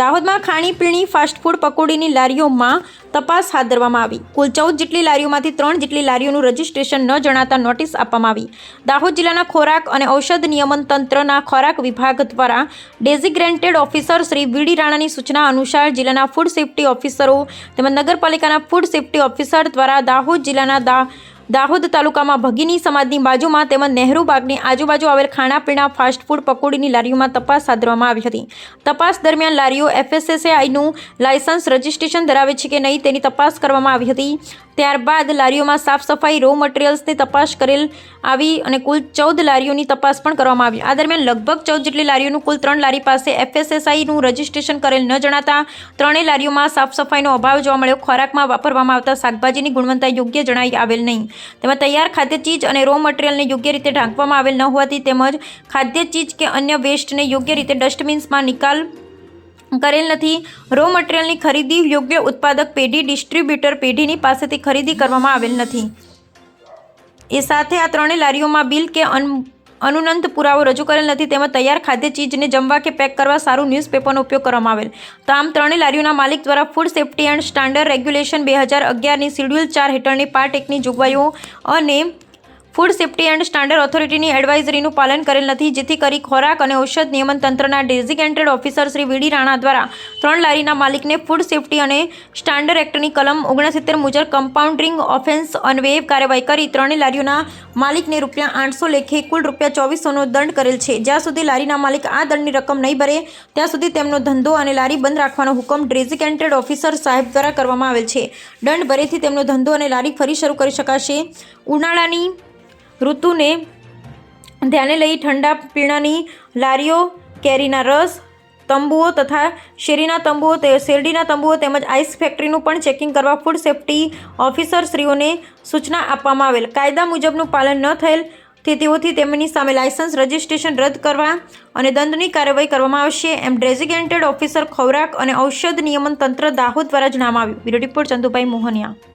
દાહોદમાં ખાણીપીણી ફાસ્ટફૂડ પકોડીની લારીઓમાં તપાસ હાથ ધરવામાં આવી. કુલ ચૌદ જેટલી લારીઓમાંથી ત્રણ જેટલી લારીઓનું રજીસ્ટ્રેશન ન જણાતા નોટિસ આપવામાં આવી. દાહોદ જિલ્લાના ખોરાક અને ઔષધ નિયમન તંત્રના ખોરાક વિભાગ દ્વારા ડેઝિગ્રેન્ટેડ ઓફિસર શ્રી વીડી રાણાની સૂચના અનુસાર જિલ્લાના ફૂડ સેફ્ટી ઓફિસરો તેમજ નગરપાલિકાના ફૂડ સેફ્ટી ઓફિસર દ્વારા દાહોદ જિલ્લાના દા દાહોદ તાલુકામાં ભગીની સમાજની બાજુમાં તેમજ નહેરુ બાગની આજુબાજુ આવેલ ખાણાપીણા ફાસ્ટફૂડ પકોડીની લારીઓમાં તપાસ સાધવામાં આવી હતી. તપાસ દરમિયાન લારીઓ એફએસએસએઆઈનું લાયસન્સ રજિસ્ટ્રેશન ધરાવે છે કે નહીં તેની તપાસ કરવામાં આવી હતી. ત્યારબાદ લારીઓમાં સાફ સફાઈ રો મટીરિયલ્સની તપાસ કરેલ આવી અને કુલ ચૌદ લારીઓની તપાસ પણ કરવામાં આવી. આ દરમિયાન લગભગ ચૌદ જેટલી લારીઓનું કુલ ત્રણ લારી પાસે એફએસએસઆઈનું રજિસ્ટ્રેશન કરેલ ન જણાતા ત્રણેય લારીઓમાં સાફ સફાઈનો અભાવ જોવા મળ્યો. ખોરાકમાં વાપરવામાં આવતા શાકભાજીની ગુણવત્તા યોગ્ય જણાઈ આવેલ નહીં. તેમાં તૈયાર ખાદ્ય ચીજ અને રો મટીરિયલને યોગ્ય રીતે ઢાંકવામાં આવેલ ન હોવાથી તેમજ ખાદ્ય ચીજ કે અન્ય વેસ્ટને યોગ્ય રીતે ડસ્ટબિન્સમાં નિકાલ કરેલ નથી. રો મટીરિયલની ખરીદી યોગ્ય ઉત્પાદક પેઢી ડિસ્ટ્રીબ્યુટર પેઢીની પાસેથી ખરીદી કરવામાં આવેલ નથી. એ સાથે આ ત્રણેય લારીઓમાં બિલ કે અન, અનુનંત પુરાવો રજૂ કરેલ નથી તેમજ તૈયાર ખાદ્ય ચીજને જમવા કે પેક કરવા સારું ન્યૂઝપેપરનો ઉપયોગ કરવામાં આવેલ. તો આમ ત્રણેય લારીઓના માલિક દ્વારા food safety and standard regulation બે હજાર અગિયારની શિડ્યુલ ચાર હેઠળની પાર્ટ એકની જોગવાઈઓ અને ફૂડ સેફ્ટી એન્ડ સ્ટાન્ડર્ડ ઓથોરિટીની એડવાઇઝરીનું પાલન કરેલ નથી, જેથી કરી ખોરાક અને ઔષધ નિયમન તંત્રના designated officer Shri VD Rana દ્વારા ત્રણ લારીના માલિકને ફૂડ સેફ્ટી અને સ્ટાન્ડર્ડ એક્ટની કલમ ઓગણસિત્તેર મુજબ કમ્પાઉન્ડિંગ ઓફેન્સ અન્વયે કાર્યવાહી કરી ત્રણેય લારીઓના માલિકને રૂપિયા આઠસો લેખે કુલ રૂપિયા ચોવીસોનો દંડ કરેલ છે. જ્યાં સુધી લારીના માલિક આ દંડની રકમ નહીં ભરે, ત્યાં સુધી તેમનો ધંધો અને લારી બંધ રાખવાનો હુકમ ડેઝિગ્નેટેડ ઓફિસર સાહેબ દ્વારા કરવામાં આવેલ છે. દંડ ભરેથી તેમનો ધંધો અને લારી ફરી શરૂ કરી શકાશે. ઉનાળાની ઋતુને ધ્યાને લઈ ઠંડા પીણાની લારીઓ, કેરીના રસ, તંબુઓ તથા શેરીના તંબુઓ શેરડીના તંબુઓ તેમજ આઈસ ફેક્ટરીનું પણ ચેકિંગ કરવા ફૂડ સેફ્ટી ઓફિસરશ્રીઓને સૂચના આપવામાં આવેલ. કાયદા મુજબનું પાલન ન થયેલ તેઓથી તેમની સામે લાયસન્સ રજિસ્ટ્રેશન રદ કરવા અને દંડની કાર્યવાહી કરવામાં આવશે એમ ડેઝિગ્નેટેડ ઓફિસર ખોરાક અને ઔષધ નિયમન તંત્ર દાહોદ દ્વારા જણાવવામાં આવ્યું. Bureau report Chandubhai Mohaniya.